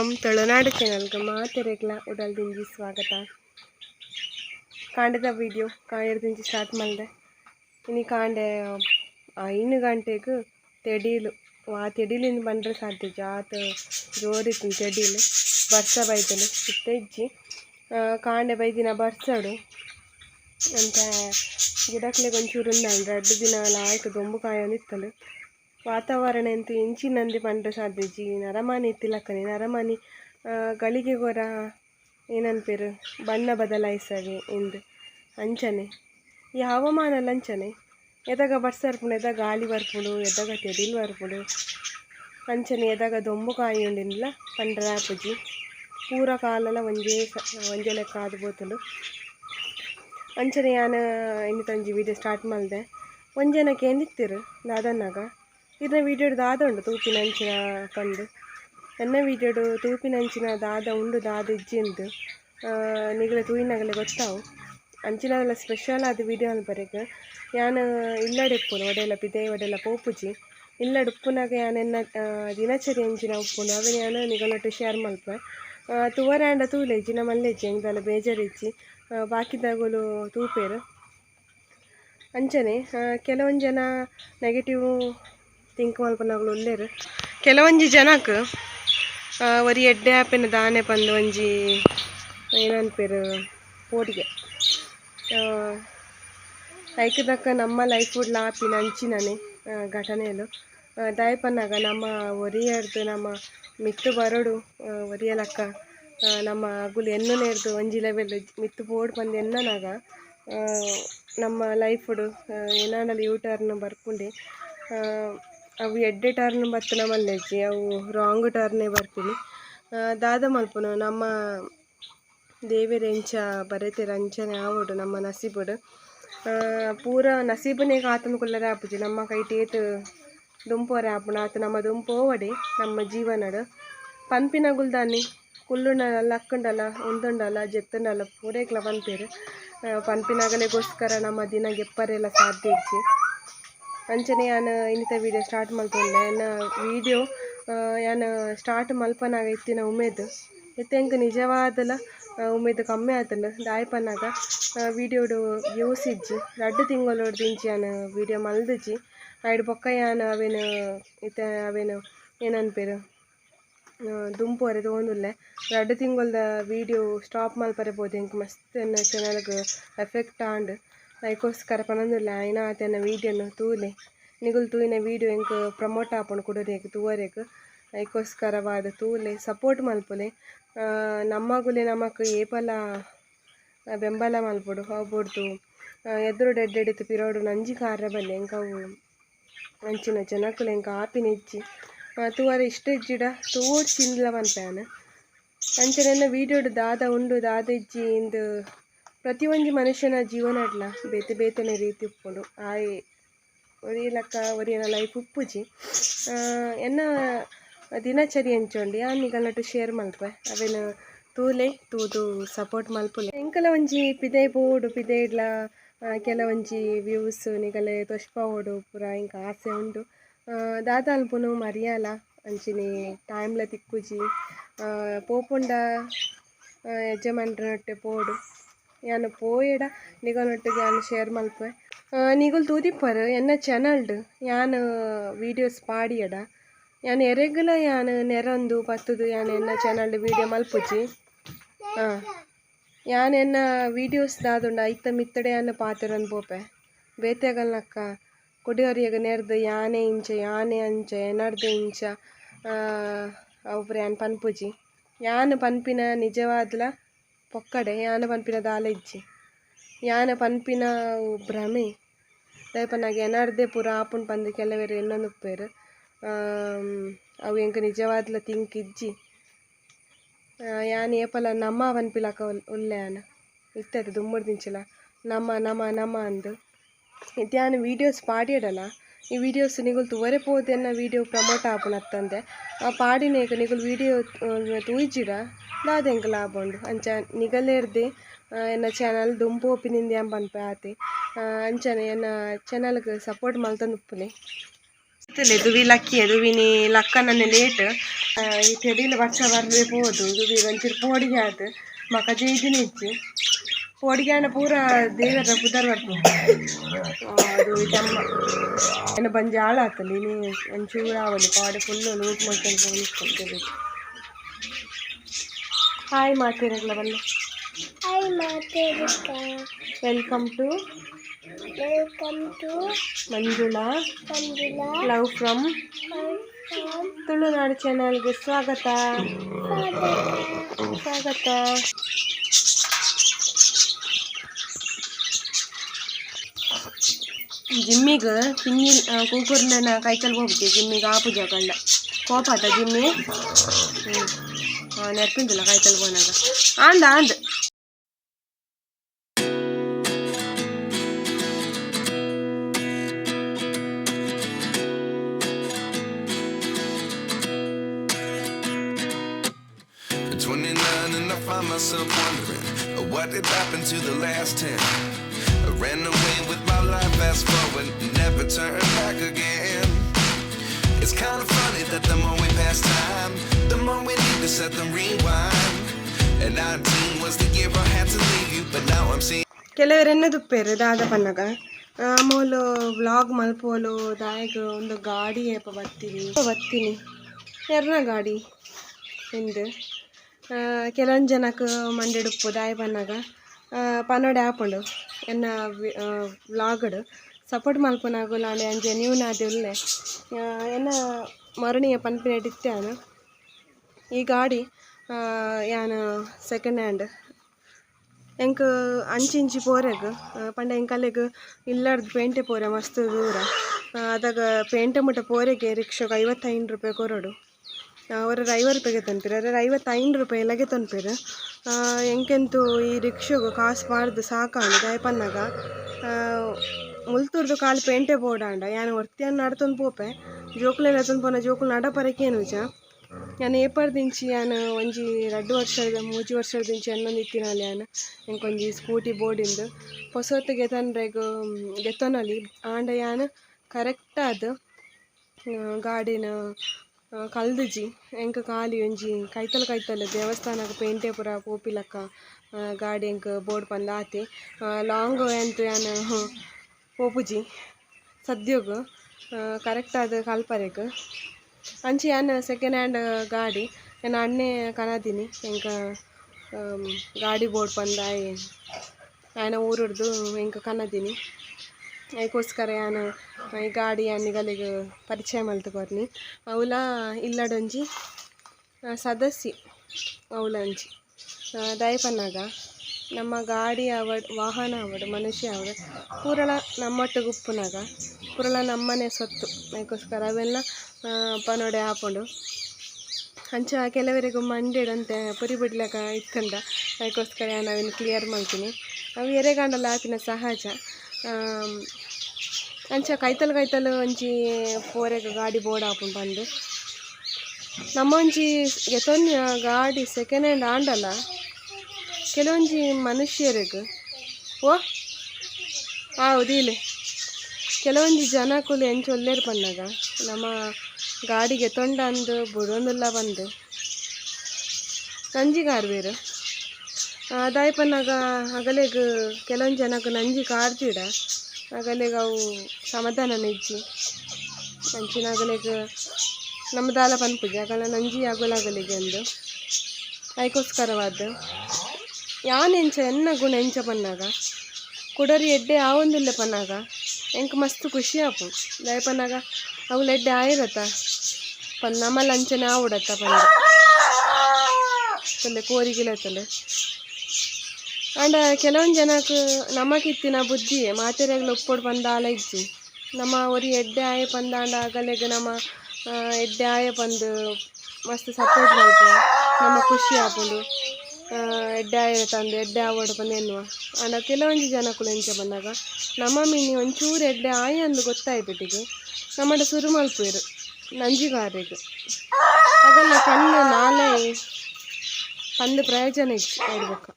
From ತಳನಾಡು ಚಾನಲ್ಗೆ ಮಾತೆರೆಗ್ಲ ಉಡಲ್ದಿಂಜಿ ಸ್ವಾಗತ. ಕಾಂಡದ ವಿಡಿಯೋ ಕಾಂಡದಿಂಜಿ ಸ್ಟಾರ್ಟ್ ಮಾಡಿದೆ. ಇನಿ ಕಾಂಡೆ ಐನು ಗಂಟೆಗೆ ತೆಡೀಲು. ಆ ತೆಡೀಲಿಂದ ಬಂದ್ರೆ ಸಾಧ್ಯ. ಜಾತ್ ಜೋರಿತ್ತು ತೆಡೀಲು. ಬರ್ಸ ಬೈತಲು ಇಜ್ಜಿ. ಕಾಂಡೆ ಬೈದಿನ ಬರ್ಸಡು. ಅಂತ ಗಿಡಕ್ಲೆ ಒಂಚೂರು ರಡ್ಡು ದಿನ ಲಾಯ್ಕ್ ದೊಂಬು ಕಾಯೋನಿತ್ತಲು. ವಾತಾವರಣ ಇಂತು ಇಂಚಿ ನಂದಿ ಪಂಡ್ರ ಸಾಧ್ಯಜಿ ನರಮಾನಿ ಇತ್ತಿಲಕ್ಕನೆ ನರಮಾನಿ ಗಳಿಗೆ ಗೊರ ಏನನ್ಪೇರು ಬಣ್ಣ ಬದಲಾಯಿಸವೆ ಎಂದು. ಅಂಚನೆ. ಈ ಹವಾಮಾನ ಅಂಚನೆ? ಎದಾಗ ಬರ್ಸ ಬರ್ಪುಂಡು ಎದಾಗ ಗಾಳಿ ಬರ್ಪುಂಡು ಎದಾಗ ತೆಡಿಲ್ ಬರ್ಪುಂಡು ಅಂಚನೆ, ಎದಾಗ ದೊಂಬು ಕಾಯಿ ಉಂಡಿಲ್ಲ ಪಂಡ್ರೆ ಆಪುಜಿ ಪೂರ ಕಾಲಲ ಒಂಜೇ ಒಂಜೇ ಲೆಕ್ಕ ಆದು ಬೋತುಂಡು. ಅಂಚನೆ ಯಾನ ಇನ್ನು ತಂಜಿ ವಿಡಿಯೋ ಸ್ಟಾರ್ಟ್ ಮಾಡಿದೆ ಒಂಜನಕ್ಕೆ ಏನಿತ್ತಿರು ದಾದನ್ನಾಗ ಇದನ್ನ ವೀಡಿಯೋಡು ದಾದ ಉಂಡು ತೂಪಿನ ಅಂಚಿನ ಪಂದು ಎನ್ನ ವೀಡಿಯೋಡು ತೂಪಿನ ಅಂಚಿನ ದಾದ ಉಂಡು ದಾದ ಇಜ್ಜಿಂದು ನಿಗಲೆ ತೂಯಿನಗಲೆ ಗೊತ್ತಾವು. ಅಂಚಿನಲ್ಲ ಸ್ಪೆಷಲ್ ಆದ ವೀಡಿಯೋ ಅನ್ಪರೆಗ್ ಯಾನ್ ಇಲ್ಲಡೆ ಉಪ್ಪುನು ಒಡೆಲ್ಲ ಪಿದೆ ಒಡೆಲ್ಲ ಪೋಪುಜಿ. ಇಲ್ಲಡ್ ಉಪ್ಪುನಾಗ ಯಾನ್ ಎನ್ನ ಆ, ದಿನಚರಿ ಅಂಚಿನ ಉಪ್ಪುನು ಅವೆನ್ ಯಾನ್ ನಿಗಲೊಟ್ಟು ಶೇರ್ ಮಲ್ಪ. ತುವರಾಂಡ ತೂಲೆಜ್ಜಿ ನಮ್ಮ ಮಲ್ಲೆಜ್ಜಿ ಎಂಗ್ದಾಲ ಬೇಜಾರಿಜ್ಜಿ ಬಾಕಿದಾಗುಲು ತೂಪೇರು. ಅಂಚನೆ ಕೆಲವೊಂದು ಜನ ನೆಗೆಟಿವ್ ಥಿಂಕ್ ಮಲ್ಪನಗಳು ಉಲ್ಲೇರು ಕೆಲವೊಂಜಿ ಜನಕ್ಕೆ ಒರಿ ಎಡ್ಡೆ ಆಪಿನ ದಾನೆ ಪಂದು ಒಂಜಿ ಏನನ್ಪೇರು ಪೋಡಿಗೆ ಐಕದಕ್ಕ ನಮ್ಮ ಲೈಫ್ ಉಡ್ಲ ಆಪಿನ ಅಂಚಿನನೆ ಆ, ದಾಯಪನ್ನಾಗ ನಮ್ಮ ಒರಿಯರ್ದು ನಮ್ಮ ಮಿತ್ತು ಬರಡು ಒರಿಯ ಒರಿಯಲಕ್ಕ ನಮ್ಮ ಅಗುಲು ಎನ್ನು ನೇರ್ದು ಒಂಜಿ ಲೆವೆಲ್ ಮಿತ್ತು ಬೋರ್ಡ್ ಬಂದು ಎನ್ನನಾಗ ನಮ್ಮ ಲೈಫುಡು ಟರ್ನ್ ಬರ್ಪುಂಡೆ. ಆ, ಅವು ಎಡ್ಡೆ ಟರ್ನ್ ಬತ್ತನ ಮಲ್ಲೆಜ್ಜಿ ಅವು ರಾಂಗ್ ಟರ್ನೇ ಬರ್ತೀನಿ. ದಾದ ಮಲ್ಪುನು, ನಮ್ಮ ದೇವೆರ್ ಎಂಚ ಬರೆತೆರ್ ಅಂಚನೆ ಆವೊಡು ನಮ್ಮ ನಸೀಬುಡು. ಪೂರ ನಸೀಬನೇ ಆತನ ಕುಲ್ಲರೆ ಆಪುಜಿ ನಮ್ಮ ಕೈಟ್ ಏತ್ ದುಂಪೋರೆ ಆಪುಣ ಆತ ನಮ್ಮ ದುಂಪೋವಡೆ ನಮ್ಮ ಜೀವನಡು. ಪನ್ಪಿನ ಗುಲ್ದಾನಿ, ಕುಲ್ಲುಂಡಲ ಲಕ್ಕಂಡಲ್ಲ ಉಂದುಂಡಲ್ಲ ಜೆತ್ತಂಡಲ್ಲ ಪೂರೇಕ್ಲ ಪನ್ಪೇರು ಪನ್ಪಿನಗಲೆಗೋಸ್ಕರ ನಮ್ಮ ದಿನ ಗೆಪ್ಪರೆಲ್ಲ ಸಾಧ್ಯ ಇಜ್ಜಿ ಅಂಚನೆ ಯಾನ್ ಇನ್ನಿತ ವೀಡಿಯೋ ಸ್ಟಾರ್ಟ್ ಮಲ್ತೊಂಡೆ ಎನ್ನ ವೀಡಿಯೋ ಯಾನ್ ಸ್ಟಾರ್ಟ್ ಮಲ್ಪನಾಗ ಇತ್ತಿನ ಉಮೇದು ಇತ್ತೆಂಕ್ ನಿಜವಾದಲ ಆ, ಉಮೇದು ಕಮ್ಮಿ ಆತಂಡು ದಾಯಪನ್ನಾಗ ವೀಡಿಯೋಡು ವ್ಯೂಸ್ ಇಜ್ಜಿ. ರಡ್ಡು ತಿಂಗಳೋಡು ದಿಂಚಿ ಯಾನ್ ವೀಡಿಯೋ ಮಲ್ದಿಜ್ಜಿ. ಐಡ್ ಬೊಕ್ಕ ಯಾನ್ ಅವೇನು ಇತ್ತೆ ಅವೇನು ಏನನ್ಪೇರು ದುಂಪುವರೆ ತೊಗೊಂಡುಲ್ಲೆ. ರಡ್ಡು ತಿಂಗಳ್ದ ವೀಡಿಯೋ ಸ್ಟಾಪ್ ಮಲ್ಪರೆ ಬೋದು ಎಂಕ್ ಮಸ್ತ್ ಚಾನಲ್ಗ್ ಎಫೆಕ್ಟ್ ಆಂಡ್ ಅದಕ್ಕೋಸ್ಕರ ಪನೊಂದುಲ್ಲ ಐನ ಆತೆನ ವೀಡಿಯೋನು ತೂಲೆ ನಿಗುಲ್ ತೂಯಿನ ವೀಡಿಯೋ ಎಂಕ್ ಪ್ರಮೋಟ್ ಆಪುಂಡು ಕುಡೋರೇಗ್ ತೂವರೆಗ್ ಅದಕ್ಕೋಸ್ಕರವಾದ ತೂಲೆ ಸಪೋರ್ಟ್ ಮಲ್ಪುಲೆ ನಮ್ಮಗುಲೆ ನಮಕ್ ಏಪಲ ಬೆಂಬಲ ಮಲ್ಪೊಡು ಹೋಗ್ಬೋಡ್ದು ಎದುರು ಡೆಡ್ಡೆಡಿತು ಪಿರೋಡು ನಂಜಿ ಕಾರ್ಯ ಬಲ್ಲೆ ಅವು ಅಂಚಿನ ಜನಕ್ಕುಲು ಆಪಿನ ಇಜ್ಜಿ ಆ, ತೂವರೆ ಇಷ್ಟ ಇಜ್ಜಿಡ ತೂಡ್ ಚಿಂದ್ಲ ಮನ್ಪೆನ ಅಂಚನೆನ್ನ ವೀಡಿಯೋಡು ದಾದ ಉಂಡು ದಾದ ಇಜ್ಜಿ ಇಂದು ಪ್ರತಿ ಒಂಜಿ ಮನುಷ್ಯನ ಜೀವನಡ್ಲ ಬೇತೆ ಬೇತೆನೆ ರೀತಿ ಉಪ್ಪುಂಡು ಆಯೆ ಒರಿ ಲಕ್ಕ ಒರಿಯನ ಲೈಫ್ ಉಪ್ಪುಜಿ ಎನ್ನ ದಿನಚರಿ ಎಂಚೊಂಡಿ ಆ ನಟು ಶೇರ್ ಮಲ್ಪೆ ಅವೇನು ತೂಲೆ ತೂದು ಸಪೋರ್ಟ್ ಮಲ್ಪುಲೆ. ಎಂಕಲ ಒಂಜಿ ಪಿದೆ ಬೋಡು ಪಿದೆ ಇಡ್ಲ ಕೆಲವೊಂಜಿ ವ್ಯೂಸ್ ನಿಗಲೆ ತೊಷ್ಪವೋಡು ಪೂರ ಇಂಕ ಆಸೆ ಉಂಡು ದಾದ ಅಲ್ಪುನು ಮರಿಯಾಲ ಅಂಚಿನಿ ಟೈಮ್ಲ ತಿಕ್ಕುಜಿ ಪೋಪುಂಡ ಆ, ಯಜಮಾನ್ರನೊಟ್ಟೆ ಪೋಡು. ಯಾನ್ ಪೋಯೆಡ ನಿಗನೊಟ್ಟಿಗೆ ಯಾನ್ ಶೇರ್ ಮಲ್ಪೆ ಆ, ನಿಗುಲ್ ತೂದಿಪ್ಪರ್ ಎನ್ನ ಚಾನಲ್ಡ್ ಯಾನ್ ವೀಡಿಯೋಸ್ ಪಾಡಿಯಡ ಯಾನ್ ഞാൻ ಯಾನ್ ನೆರೊಂದು ಪತ್ತುದು ಯಾನ್ ಎನ್ನ ಚಾನಲ್ಡ್ മൽപ്പിച്ച് ಮಲ್ಪುಜಿ ഞാൻ ಯಾನ್ ಎನ್ನ ವೀಡಿಯೋಸ್ ದಾದುಂಡ ಐತ ಮಿತ್ತಡೆ ಯಾನ್ ಪಾತೆರನ್ ಪೋಪೆ ಬೇತೆಗಲ್ನಕ್ಕ ಕುಡಿಯೋರಿಯಗ ನೆರ್ದು ಯಾನೆ ಇಂಚ ಯಾನೆ ಅಂಚ ಎನರ್ದು ಇಂಚ ಅವ್ರ ಯಾನ್ ಪನ್ಪುಜಿ ಯಾನ್ ಪನ್ಪಿನ ನಿಜವಾದ್ಲ ಯಾನ ಪನ್ಪಿನ ದಾಲ ಇಜ್ಜಿ. ಯಾನ ಪನ್ಪಿನ ಅವು ಭ್ರಮೆ. ದಯಪನ್ನಾಗ ಎನರ್ದೆ ಪೂರ ಆಪುನ್ ಪಂದು ಕೆಲವೆರು ಎನ್ನೊಂದು ಆಮ್, ಅವು ಎಂಕ ನಿಜವಾದ್ಲ ತಿಂಕ್ ಇಜ್ಜಿ. ಆ, ಯಾನ್ ಏಪಲ ನಮ್ಮ ಪನ್ಪಿಲಕ ಉಲ್- ಉಲ್ಲೆ ಯಾನ ಇತ್ತದ ದುಮ್ಮುಡು ದಿಂಚಿಲ. ನಮ್ಮ ನಮ ನಮ ಅಂದು. ಇತ್ಯಾನ ವೀಡಿಯೋಸ್ ಈ ವೀಡಿಯೋಸ್ ನಿಗುಲ್ ತುವರೆ ಪೋದೆನ್ನ ವಿಡಿಯೋ ಪ್ರಮೋಟ್ ಆಪುನತ್ತಂದೆ ಆ ಪಾಡಿನೇಗ ನೇಕ ವೀಡಿಯೋ ತೂಯಿಜಿಡ ದಾದೆಂಕ ಲಾಭ ಉಂಡು. ಅಂಚ ನಿಗಲೇರ್ದೆ ಎನ್ನ ಚಾನಲ್ ದುಂಪು ಒಪಿನಿಂದ ಎಂಬನ್ಪೆ ಆತೆ. ಅಂಚನೆ ಎನ್ನ ಚಾನಲ್ಗೆ ಸಪೋರ್ಟ್ ಮಲ್ತಂದು ಉಪ್ಪುನೆ ದುವಿ ಲಕ್ಕಿ ಲಕ್ಕನನ್ನೇ ಲೇಟ್ ಈ ತೆಡಿಲ ವರ್ಷ ಬರಲೇ ಪೋದು. ದುವಿ ಒಂಚೂರು ಪೋಡಿಗೆ ಆತು ಮಕ ಜೈದಿನ ಇಚ್ಚಿ ಪೋಡಿಗೆ ಆಂಡ ಪೂರ ದೇವರ ಪುದರ್ ಬರ್ಪು ಅದು ಇದಮ್ಮ ಏನು ಬಂಜಿ ಆಳಾತಲ್ಲಿ ನೀ ಒಂಚೂರು ಆವಲಿ ಪಾಡೆ ಫುಲ್ಲು ಲೂಟ್ ಮಾಡ್ಕೊಂಡು ಹೋಗಿಸ್ಕೊಳ್ತೇವೆ ಹಾಯ್ ಮಾತಿರಲ್ಲ ಬಲ್ಲ hi ಮಾತೇರಿಕ welcome to welcome to Manjula Manjula love from Tulunadu ಚಾನಲ್ಗೆ ಸ್ವಾಗತ ಸ್ವಾಗತ ಜಿಮ್ಮಿಗೆ ಕಿನ್ನಿ ಕೂಕೂರ್ನ ಕೈಕಲ್ ಹೋಗ್ಬಿಟ್ಟು ಜಿಮ್ಮಿಗೆ ಆಪು ಕಂಡ ಕೋಪ ಆತ ಜಿಮ್ಮಿ ಹ್ಞೂ ಹಾಂ ಕೈ ಕೈಕಲ್ ಹೋನಾಗ ಆಂದ ಆಂದ್ ದಾದ ಪನ್ನಗ ಆಮೂಲು ವ್ಲಾಗ್ ಮಲ್ಪೋಲು, ದಾಯಗ ಒಂದು ಗಾಡಿ ಏಪ ಬರ್ತೀನಿ. ಬರ್ತೀನಿ? ಎರ್ನ ಗಾಡಿ ಇಂದು ಕೆಲವೊಂದು ಜನಕ್ಕೆ ಮಂಡೆಡುಪ್ಪು ದಾಯ ಪನ್ನಗ ಪನ್ನಡೆ ಆಪುಂಡು ಎನ್ನ ವ್ಲಾಗಡ್ ಸಪೋರ್ಟ್ ಮಲ್ಪನಾಗು ಲಾಂಡೆ ಅಂಜೆ ನೀವು ನಾದಿ ಉಲ್ಲೆ ಎನ್ನ ಮರಣಿಯ ಪನ್ಪಿನ ಇತ್ತಾನು ಈ ಗಾಡಿ ಯಾನ್ ಸೆಕೆಂಡ್ ಹ್ಯಾಂಡ್ ಎಂಕ್ ಅಂಚಿ ಇಂಚಿ ಪೋರೆಗ್ ಪಂಡ ಎಂಕಲೆಗ್ ಇಲ್ಲಾರ್ದ್ ಪೇಂಟೆ ಪೋರೆ ಮಸ್ತ್ ದೂರ ಅದಾಗ ಪೇಂಟೆ ಮುಟ ಪೋರೆಗೆ ರಿಕ್ಷಾಗೆ ಐವತ್ತೈದು ರೂಪಾಯಿ ಕೊರಡು ಅವರ ಐವತ್ತು ರೂಪಾಯಿಗೆ ತಂಪಿರು ಅದ್ರ ಐವತ್ತೈದು ರೂಪಾಯಿ ಎಲ್ಲಗೆ ತಂಪಿರು ಎಂಕೆಂತು ಈ ರಿಕ್ಷಾಗ ಕಾಸು ಪಾಡ್ದು ಸಾಕಾಂಡು ಪನ್ನಗ ಮುಲ್ತುರ್ದು ಕಾಲು ಪೇಂಟೆ ಬೋಡಾಂಡ ಯಾನು ಒರ್ತಿಯನ್ನು ನಡ್ತೊಂದು ಪೋಪೆ ಜೋಕುಲೆಲ್ಲ ತಂದು ಪೋನ ಜೋಕುಲು ನಡ ಪರಕೇನು ಜಾ ನಾನು ഞാൻ ಒಂಜಿ ರಡ್ಡು ವರ್ಷದ ಮೂಜಿ ವರ್ಷದಿಂಚಿ ಅನ್ನೊಂದು ಇತ್ತಿನಲ್ಲಿ ನಾನು ಎಂಕೊಂಜಿ ಸ್ಕೂಟಿ ಬೋರ್ಡಿಂದು ಹೊಸೊತ್ತಿಗೆ ತಂದ್ರೆಗ್ ಗೆತ್ತೊನಲ್ಲಿ ಆಂಡ ಯಾನು ಕರೆಕ್ಟ್ ಅದು ಗಾಡಿನ ಕಲ್ದಿಜಿ ಎಂಕ್ ಖಾಲಿ ಒಂಜಿ ಕೈತಲ್ ಕೈತಲ್ ದೇವಸ್ಥಾನಕ್ಕೆ ಪೇಂಟೆ ಪೂರ ಪೋಪಿಲಕ್ಕ ಗಾಡಿ ಎಂಕ್ ಬೋರ್ಡ್ ಪಂದ್ ಆತೆ ಲಾಂಗ್ ಎಂತ ಯಾನು ಪೋಪುಜಿ ಸದ್ಯೋಗು ಕರೆಕ್ಟ್ ಅದು ಕಲ್ಪರೆಗ್ ಅಂಚಿ ಯಾನ್ ಸೆಕೆಂಡ್ ಹ್ಯಾಂಡ್ ಗಾಡಿ. ನಾನು ಅಣ್ಣೆ ಕನದಿನಿ. ಎಂಕ ಗಾಡಿ ಬೋರ್ಡ್ ಬಂದ ಆಯ್ನ ಊರಡ್ದು ಎಂಕ ಕನದಿನಿ. ಅದಕ್ಕೋಸ್ಕರ ಯಾನು ಈ ಗಾಡಿ ಅನ್ನಿಗಳಿಗೆ ಪರಿಚಯ ಮಲ್ತುಕೊರ್ನಿ ಅವಲ ಇಲ್ಲಡೊಂಜಿ ಸದಸ್ಯ ಅವಲಂಜಿ ದಯಪನ್ನಾಗ. ನಮ್ಮ ಗಾಡಿ ಅವಡ್, ವಾಹನ ಆವಡ್ ಮನುಷ್ಯ ಆವಡ್ ಪೂರಲ ನಮ್ಮಟ್ಟು ಉಪ್ಪುನಾಗ ಪೂರಲ ನಮ್ಮನೆ ಸೊತ್ತು. ಅದಕ್ಕೋಸ್ಕರ ಅವೆಲ್ಲ ಪನೋಡೆ ಹಾಕೊಂಡು ಅಂಚ ಕೆಲವರಿಗೂ ಮಂಡೆಡಂತೆ, ಪುರಿ ಬಿಡ್ಲಕ್ಕ ಇತ್ತಂದ. ಅದಕ್ಕೋಸ್ಕರ ನಾನು ಅವಿನ ಕ್ಲಿಯರ್ ಮಾಡ್ತೀನಿ. ಅವು ಎರೆಗಾಂಡಲ್ಲ ಹಾಕಿನ ಸಹಜ ಅಂಚ ಕೈತಲ್ ಕೈತಲು ಒಂಜಿ ಪೋರೆಗ ಗಾಡಿ ಬೋರ್ಡ್ ಹಾಕೊಂಡು ಬಂದು ನಮ್ಮ ಒಂಜಿ ಎತ್ತೊಂದು ಗಾಡಿ ಸೆಕೆಂಡ್ ಹ್ಯಾಂಡ್ ಆಂಡಲ್ಲ ಕೆಲವೊಂಜಿ ಮನುಷ್ಯರಿಗೆ. ಓ, ಹೌದು ಇಲ್ಲಿ. ಕೆಲವೊಂಜಿ ಜನಕ್ಕುಲು ಎಂಚ ಒಲ್ಲೇರು ಪನ್ನಗ ನಮ್ಮ ಗಾಡಿಗೆ ತೊಂಡ ಅಂದು, ಬುಡೊಂದುಲ್ಲ ಬಂದು. ನಂಜಿ ಬೇರು ದಾಯ್ ಪನ್ನಾಗ ಅಗಲೆಗ್ ಕೆಲವೊಂದು ಜನಕ್ಕೆ ನಂಜಿ ಕಾರ್ತಿಡ ಆಗಲೇಗ ಅವು ಸಮಾಧಾನ ನೆಜ್ಜಿ. ಅಂಚಿನ ಅಗಲೆಗ್ ನಮ್ಮ ದಾಲ ಪನ್ಪುಜಿ ಅಗಲ ನಂಜಿ ಆಗೋಲಾಗಲಿಗೆ ಅಂದು. ಅದಕ್ಕೋಸ್ಕರವಾದ. ಯಾನ್ ಎಂಚ ಎನ್ನ ಗುಣ ಎಂಚ ಪನ್ನಾಗ? ಕುಡರಿ ಎಡ್ಡೆ ಆವೊಂದುಲ್ಲೆ ಪನ್ನಾಗ? ಎಂಕ್ ಮಸ್ತ್ ಖುಷಿ ಆಪು. ದಯ ಪನ್ನಾಗ ಅವು ಎಡ್ಡೆ ಆಯಿರತ್ತ ಪನ್ನ ನಮ್ಮಲ್ಲಿ ಅಂಚನೆ ಆವುಡತ್ತ ಪಂಡ ತಲೆ ಕೋರಿಗಿಲತ್ತಲೆ ಅಂಡ ಕೆಲವೊಂದು ಜನಕ್ಕೆ ನಮಗಿತ್ತಿನ ಬುದ್ಧಿ ಮಾತೆರೆಗ್ಲು ಒಪ್ಪೊಡು ಪಂದ ಆಲ ಇಜ್ಜಿ. ನಮ್ಮ ಒರಿ ಎಡ್ಡೆ ಆಯ ಪಂದಾಂಡ ಆಗಲೆಗ್ ನಮ್ಮ ಆ, ಎಡ್ಡೆ ಆಯ ಪಂದು ಮಸ್ತ್ ಸಪೋರ್ಟ್ ಮಲ್ಪ ನಮ್ಮ ಖುಷಿ ಆಪುಂಡು. ಆ, ಎಡ್ಡೆ ತಂದು, ಎಡ್ಡೆ ಆವೋಡು ಬಂದು ಎನ್ನುವ. ಅಂಡ ಕೆಲವೊಂದು ಜನಕ್ಕುಲು ಎಂಚ ಬಂದಾಗ ನಮ್ಮ ಮೀನಿ ಒಂಚೂರು ಎಡ್ಡೆ ಆಯ ಅಂದು ಗೊತ್ತಾಯ್ಬಿಟ್ಟಿಗೆ ನಮ್ಮಡ ಸುರು ಮಲ್ಪೇರು ನಂಜಿಗಾರಿಗೆ ಆಗಲ್ಲ ಕಣ್ಣು ನಾಳೆ ಪಂದು ಪ್ರಯೋಜನ ಇತ್ತು ನೋಡ್ಬೇಕು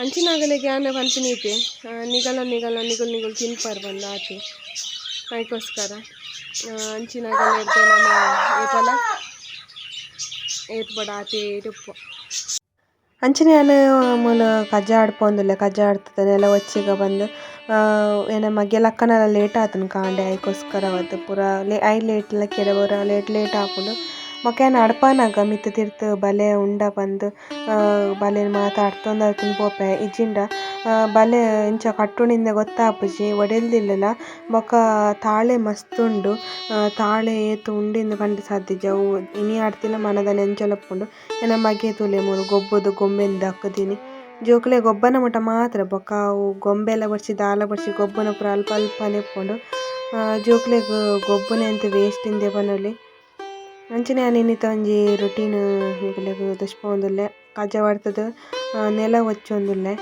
ಅಂಚಿನಾಗಲಿಗೆ ಆನೆ ನೀತಿ. ನಿಗಲ ನಿಗಲ, ನಿಗುಲ್ ನಿಗುಲ್ ತಿನ್ಪಾರು ಬಂದು ಆತಿ ಅದಕ್ಕೋಸ್ಕರ ಅಂಚಿನಾಗೆಲ್ಲ ಇರ್ತೇವೆ ನಮ್ಮ ಏಪಲ ಏತ್ ಬಡ ಆತಿ ಉಪ್ಪು ಅಂಚನೆ ನಾನು ಮೂಲ ಕಜ್ಜ ಆಡ್ಪೊಂದುಲ್ಲೆ. ಕಜ್ಜ ಆಡ್ತದೆ ನೆಲ ಒಚ್ಚಿಗ ಬಂದು ಏನ ಮಗೆ ಲಕ್ಕನೆಲ್ಲ ಲೇಟ್ ಆತನ ಕಾಂಡೆ ಅದಕ್ಕೋಸ್ಕರ ಅವತ್ತು ಪೂರ ಲೇ ಐ ಲೇಟ್ ಎಲ್ಲ ಕೆಲವರು ಲೇಟ್ ಲೇಟ್ ಆಪುಂಡು ಮೊಕ್ಕಾಯನ ಅಡ್ಪಾನಾಗ ಮಿತ್ತ್ ತಿರ್ತು ಬಲೆ ಉಂಡ ಬಂದು ಬಲೆ ಮಾತಾಡ್ತೊಂದು ಪೋಪೆ, ಇಜ್ಜಿಂಡ. ಬಲೆ ಇಂಚ ಕಟ್ಟುನಿಂದ ಗೊತ್ತಾಪುಜಿ, ಒಡೆಲ್ದಿಲ್ಲಲ, ಬೊಕ ತಾಳೆ ಮಸ್ತ್ ಉಂಡು ತಾಳೆ ಏತ್ ಉಂಡಿಂದ್ ಸಾಧ್ಯಜ ಅವು ಇನಿ ಆಡ್ತಿನ ಮನದ ನೆಂಚಲಪ್ಪುಂಡು. ಎನ ಮಗೆ ತೂಲೆ ಮೂಲು ಗೊಬ್ಬುದು ಗೊಂಬೆನ್ ದಕ್ಕುದಿನಿ ಜೋಕ್ಲೆ ಗೊಬ್ಬನ ಮಟ ಮಾತ್ರ ಬೊಕ ಅವು ಗೊಂಬೆಲ ಬರ್ಸಿ ದಾಲ ಬರ್ಸಿ ಗೊಬ್ಬನ ಪೂರ ಅಲ್ಪ ಅಲ್ಪನೆ ಇಪ್ಪುಂಡು ಜೋಕ್ಲೆಗ್ ಗೊಬ್ಬುನ ಎಂತ ವೇಸ್ಟ್ ಇಂದೆ ಪನೊಲಿ ಅಂಚನೆ ನಾನು ಇನ್ನಿತ ಒಂಜಿ ರೊಟೀನ್ ನಿಕುಲೆಗ್ ತೋಜ್ಪಾವೊಂದುಲ್ಲೆ ಕಜ್ಜ ಬಡ್ತದ ನೆಲ ಒಚ್ಚೊಂದುಲ್ಲೆ.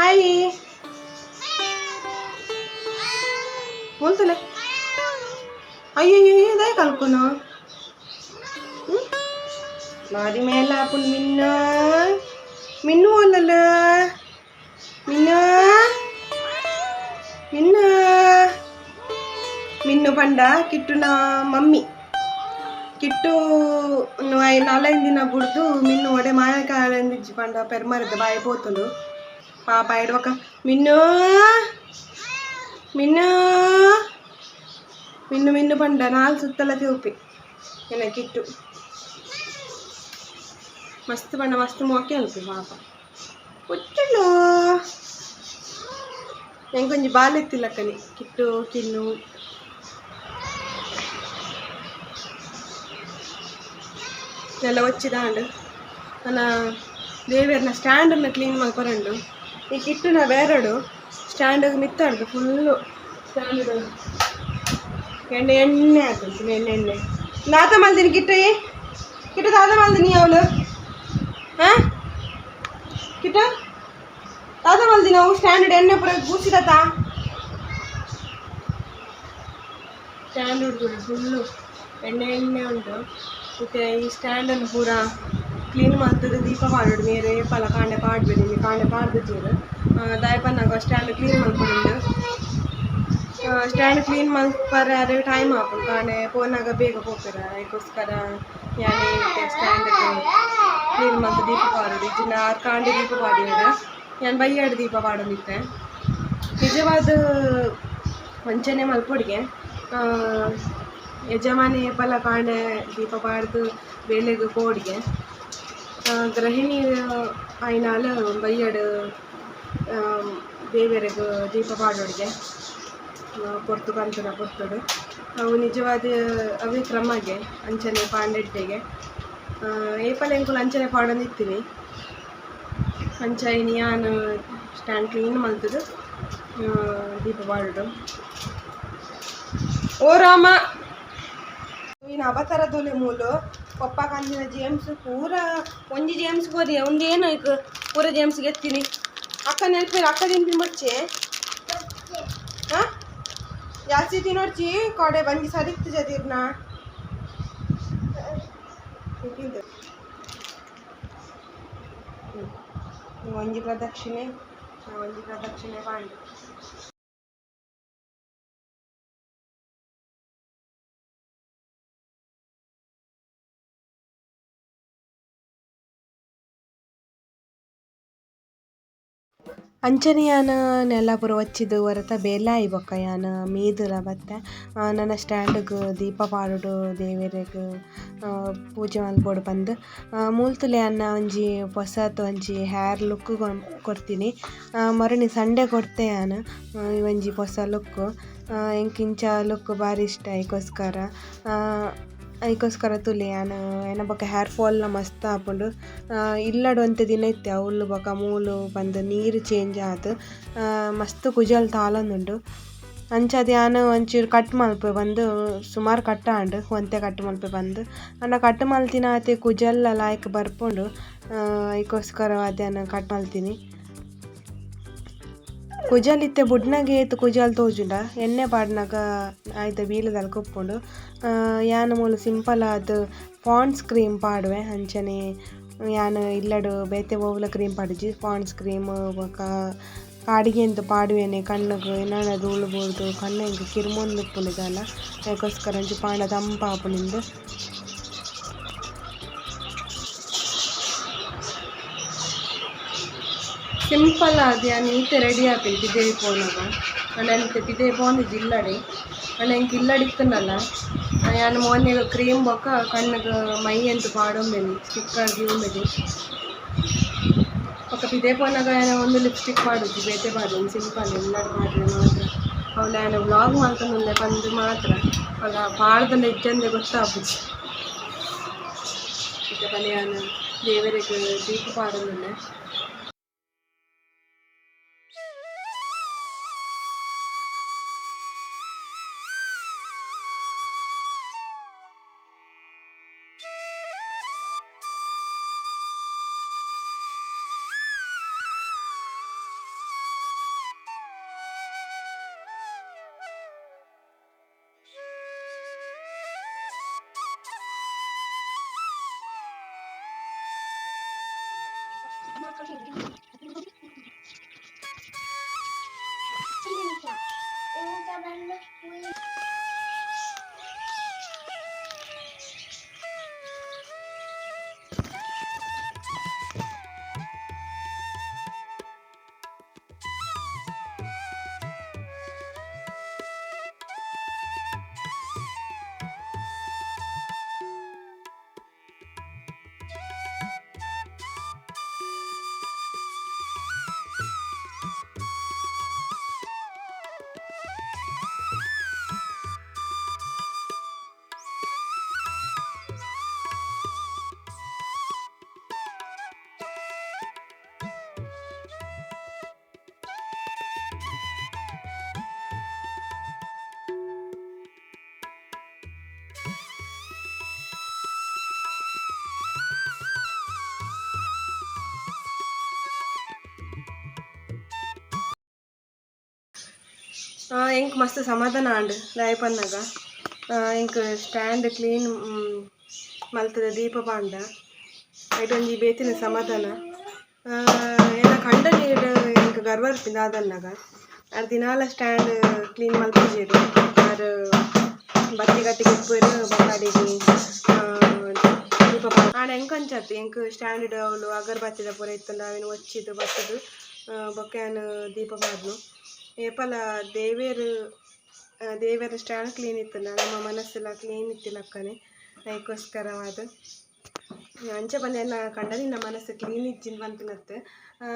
హాయ్ బోల్తలే అయ్యో ఏదే కలుపుకున్నా. మాది మేల అప్పుడు మిన్న. మిన్ను వాళ్ళ మిన్న. మిన్న. మిన్ను పండ కిట్టు నా మమ్మీ. ಕಿಟ್ಟು ನಾಲೈದು ದಿನ ಬಿಡ್ದು ಮಿನ್ನು ಒಡೆ ಮಾಯಕಾಯಿ ಪೆರ್ಮರದ ಬಾಯಿ ಪೋತುಂಡು ಪಾಪ ಇಡ್ವಕ ಮಿನ್ನು ಮಿನ್ನು ಮಿನ್ನು ಮಿನ್ನು ಪಂಡ ನಾಲ್ ಸುತ್ತಲ ತಿರುಪಿ ಏನ ಕಿಟ್ಟು ಮಸ್ತ್ ಪಂಡ ಮಸ್ತ್ ಮೋಕೆ ಅಲ್ಪಿ ಪಾಪ ಹುಚ್ಚಲು ಹೆಂಗೊಂಜಿ ಬಾಲೆತ್ತಿಲ್ಲ ಕಲಿ ಕಿಟ್ಟು ಕಿನ್ನು ನೆಲ ಒಚ್ಚಿದಾಂಡು ನನ್ನ ದೇವೇರ್ನ ಸ್ಟ್ಯಾಂಡನ್ನ ಕ್ಲೀನ್ ಮಾಡ್ಕೊರಂಡು ಈ ಕಿಟ್ಟುನ ಬೇರಡು ಸ್ಟ್ಯಾಂಡಿಗೆ ಮಿತ್ತಾಡ್ದು ಫುಲ್ಲು ಸ್ಟ್ಯಾಂಡ್ ಎಣ್ಣೆ ಎಣ್ಣೆ ಹಾಕುಂಟು ಎಣ್ಣೆ ಎಣ್ಣೆ ನಾತ ಮಲ್ದಿನಿ ಕಿಟ್ಟು ಕಿಟ್ಟು ತಾತ ಮಲ್ದಿನಿ ಅವಳು ಹಾಂ ಕಿಟ್ಟು ತಾತ ಮಲ್ದಿನಿ ಅವು ಸ್ಟ್ಯಾಂಡರ್ಡ್ ಎಣ್ಣೆ ಪುರ ಗೂಸಿರತಾ ಸ್ಟ್ಯಾಂಡ್ ಹುಡುಗರು ಫುಲ್ಲು ಎಣ್ಣೆ ಎಣ್ಣೆ ಉಂಟು ಮತ್ತೆ ಈ ಸ್ಟ್ಯಾಂಡನ್ನು ಪೂರ ಕ್ಲೀನ್ ಮಾಡ್ತದೆ ದೀಪ ಪಾಡೋಡು ಮೇರೆ ಪಲ ಕಾಂಡೆ ಪಾಡ್ಬೇಡಿ ನೀವು ಕಾಂಡೆ ಪಾಡ್ದು ಚೂರು ದಾಯಪನ್ನಾಗ ಸ್ಟ್ಯಾಂಡ್ ಕ್ಲೀನ್ ಮಾಡ್ಕೊಂಡು ಸ್ಟ್ಯಾಂಡ್ ಕ್ಲೀನ್ ಮಾಡ್ಪರೆ ಅದೇ ಟೈಮ್ ಆಪುಂಡು ಕಾಂಡೆ ಫೋನಾಗ ಬೇಗ ಹೋಗ್ತಾರ ಅದಕ್ಕೋಸ್ಕರ ಯಾನೇ ಸ್ಟ್ಯಾಂಡ್ ಕ್ಲೀನ್ ಮಾಡ್ತು ದೀಪ ಪಾಡೋದು. ಇದನ್ನ ಆರು ಕಾಂಡೆ ದೀಪ ಪಾಡಿಯೋದು. ನಾನು ಬೈಯಾಡು ದೀಪ ಪಾಡೋದಿತ್ತೆ. ನಿಜವಾದ ವಂಚನೆ ಮಲ್ಪೊಡಿಗೆ. ಯಜಮಾನಿ ಪಲ ಕಾಂಡೆ ದೀಪ ಪಾಡ್ದು ಬೇಳೆಗೆ ಕೋಡಿಗೆ ಗೃಹಿಣಿ ಆಯ್ನಾಲ್ ಬೈಯಡು ದೇವರಿಗೆ ದೀಪ ಪಾಡೋಡಿಗೆ ಪೊರ್ತು ಕಂತನ ಪೊರ್ತುಡು ಅವು ನಿಜವಾದ ಅವೇ ಕ್ರಮಗೆ ಅಂಚನೆ ಪಾಂಡೆಡ್ಡೆಗೆ ಏಪಲ್ ಎಂಕುಲು ಅಂಚನೆ ಪಾಡೊಂದಿತ್ತೀನಿ ಅಂಚ ಸ್ಟ್ಯಾಂಡ್ ಕ್ಲೀನ್ ಮಲ್ತದು ದೀಪ ಪಾಡೋಡು ಓ ರಾಮ! ಇನ್ನು ಅವತಾರ ದೊಲೆ ಮೂಲು ಪಪ್ಪ ಕಂದಿನ ಜೇಮ್ಸ್ ಪೂರ ಒಂಜಿ ಜೇಮ್ಸ್ ಗೋರಿ ಒಂದೇನು ಈಗ ಪೂರ ಜೇಮ್ಸ್ಗೆ ಎತ್ತೀನಿ ಅಕ್ಕ ನೆನಪಿರ ಅಕ್ಕ ತಿಂತೀನಿ ಮಚ್ಚೆ ಹಾಂ ಜಾಸ್ತಿ ತಿನ್ನೋಡ್ಚಿ ಕೊಡೆ ಬಂಜಿ ಸರಿತ್ತು ಜದಿರ್ನ ತಿಂದು ಒಂಜಿ ಪ್ರದಕ್ಷಿಣೆ ಒಂಜಿ ಪ್ರದಕ್ಷಿಣೆ ಪಾಂಡು ಅಂಚನೆ ಯಾನ ನೆಲ ಪೂರ ವಚ್ಚಿದ್ ಹೊರತ ಬೇಲಾಯಿ ಬೊಕ್ಕ ಯಾನ ಮೀದುಲ ಬತ್ತೆ. ನನ್ನ ಸ್ಟ್ಯಾಂಡ್ಗ್ ದೀಪ ಪಾಡುಡು ದೇವೆರೆಗ್ ಪೂಜೆ ಮಲ್ಪೊಡು ಪಂದ್ ಮೂಲತುಲೆ ಯಾನ ಒಂಜಿ, ಪೊಸತ್ ಒಂಜಿ ಹೇರ್ ಲುಕ್ ಕೊಡ್ತೀನಿ. ಮರುನಿ ಸಂಡೆ ಕೊಡ್ತೆ ಯಾನ್ ಒಂಜಿ ಪೊಸ ಲುಕ್ ಎಂಕ್ ಇಂಚ ಲುಕ್ ಬಾರಿ ಇಷ್ಟ ಐಕೋಸ್ಕರ ಆ, ಐಕೋಸ್ಕರ ತುಲೆ ಯಾನ್ ಎನ್ನ ಬೊಕ ಹೇರ್ ಫಾಲ್ನ ಮಸ್ತ್ ಆಪುಂಡು ಆ, ಇಲ್ಲಡ್ ಒಂತೆ ದಿನ ಇತ್ತೆ. ಅವಳು ಬೊಕ ಮೂಲು ಬಂದು ನೀರ್ ಚೇಂಜ್ ಆದ್ ಮಸ್ತ್ ಕುಜಲ್ ತಾಲೊಂದುಂಡು ಅಂಚಾದ್ ಯಾನ್ ಒಂಚೂರು ಕಟ್ ಮಲ್ಪೆ ಬಂದು ಸುಮಾರು ಕಟ್ಟ ಆಂಡ್ ಒಂತೆ ಕಟ್ ಮಲ್ಪೆ ಬಂದು. ಅಣ್ಣ ಕಟ್ ಮಲ್ತಿನ ಆತೆ ಕುಜಲ್ ಲಾಯ್ಕ್ ಬರ್ಪುಂಡು. ಅದಕ್ಕೋಸ್ಕರ ಅದ್ಯಾನ ಕಟ್ ಮಲ್ತೀನಿ. ಕುಜಲ್ ಇತ್ತೆ ಬುಡ್ನಗೆ ಏತ್ ಕುಜಲ್ ತೋಜುಂಡ. ಎಣ್ಣೆ ಪಾಡ್ನಗ ಐತ ಬೀಲದಲ್ಲಿ ಕುಪ್ಪುಂಡು ಯಾನ್ ಮೂಲು ಸಿಂಪಲ್ ಆದ್ ಪಾಂಡ್ಸ್ ಕ್ರೀಮ್ ಪಾಡುವೆ. ಅಂಚನೆ ಯಾನ್ ಇಲ್ಲಡು ಬೇತೆ ಓವ್ಲ ಕ್ರೀಮ್ ಪಾಡುಜಿ. ಪಾಂಡ್ಸ್ ಕ್ರೀಮ್, ಬೊಕ ಕಾಡಿಗೆ ಎಂತ ಪಾಡುವೆನೆ. ಕಣ್ಣಗೆ ಧೂಳು ಬೋರ್ದು ಕಣ್ಣು ಹಿಂಗೆ ಕಿರ್ಮೊಂದು ಪುಲಿದಲ್ಲ ಅದಕ್ಕೋಸ್ಕರ ಪಾಂಡ ಸಿಂಪಲ್ ಆದ್ ಯಾನ್ ಇತ್ತೆ ರೆಡಿ ಆತುಂಡ್ ಪಿದಯ್ ಪೋನಗ ಆಂಡ ಆಂಡ ಅಂಚ ಪಿದಯ್ ಪೋಂದ್ ಇಜ್ಜಿ ಇಲ್ಲಡೆ. ಆಂಡ ಅಂಚ ಇಲ್ಲಡೆ ಇತ್ತ್ಂಡಲ ಯಾನ್ ಮೋನೆಗ್ ಕ್ರೀಮ್ ಬೊಕ ಕಣ್ಣುಗ್ ಮೈ ಅಂತ್ ಪಾಡೊಂದುಂಡು ಲಿಪ್ ಸ್ಟಿಕ್ ಪಾಡ್ ಗೀಯೊಂದುಂಡು ಬೊಕ ಪಿದಯ್ ಪೋನಗ ಯಾನ್ ಒಂದು ಲಿಪ್ ಸ್ಟಿಕ್ ಬೇತೆ ಪಾಡ್ ಸಿಂಪಲ್ ಇಲ್ಲಡೆ ಪಾಡ್ ಇಜ್ಜಿ ಮಾತ್ರ. ಅವ್ಲು ಯಾನ್ ವ್ಲಾಗ್ ಮಂತೊಂದುಲ್ಲೆ ಪಂದ್ ಮಾತ್ರ. ಬೊಕ ಪಾಡ್ದಂಡ ಇಜ್ಜಿ ಅಂದ್ ಗೊತ್ತಾಪುಜಿ ಇತ್ತೆ ಪಂಡ ದೀಪ ಪಾಡೊಂದುಲ್ಲೆ ಪಾಡೋದಿಲ್ಲ ఇంకా ಬಂದು full ಎಂಕ್ ಮಸ್ತ್ ಸಮಾಧಾನ ಆಂಡ್ ರಾಯಪನ್ನಾಗ ಎಂಕ್ ಸ್ಟ್ಯಾಂಡ್ ಕ್ಲೀನ್ ಮಲ್ತದ ದೀಪ ಬಾಂಡ ಐಟೊಂಜಿ ಬೇತಿನ ಸಮಾಧಾನ. ಎಲ್ಲ ಕಂಡ ನೀರು ಎಂಕ್ ಗರ್ವರ್ಪಿಂದ ಆದನ್ನಾಗ ಅದು ದಿನಾಲ ಸ್ಟ್ಯಾಂಡ್ ಕ್ಲೀನ್ ಮಲ್ಪಜೇರು ಅದು ಬತ್ತಿ ಗಟ್ಟಿ ಕುಪ್ಪರು ಬತ್ತಾಡಿಗೆ ಆ ಆಂಡ್ ಹೆಂಗೆ ಅಂಚಾತು ಎಂಕ್ ಸ್ಟ್ಯಾಂಡ್ ಡೌಲು, ಅಗರ್ಬತ್ತಿದ ಪೂರ ಇತ್ತು ನಾವೇನು ಒಚ್ಚಿದು ಬತ್ತದು ಬೊಕ್ಕೆಯನ್ನು ದೀಪ ಬಾದ್ನು ಏಪಲ ದೇವೇರು ದೇವರ ಸ್ಟ್ಯಾಂಡ್ ಕ್ಲೀನ್ ಇತ್ತಲ್ಲ ನಮ್ಮ ಮನಸ್ಸೆಲ್ಲ ಕ್ಲೀನ್ ಇತ್ತಿಲ್ಲಕ್ಕನೆ ಅದಕ್ಕೋಸ್ಕರವಾದ ಅಂಚ ಬಂದೆಲ್ಲ ನಮ್ಮ ಮನಸ್ಸು ಕ್ಲೀನ್ ಇಜ್ಜಿನ ಬಂತಿನತ್ತೆ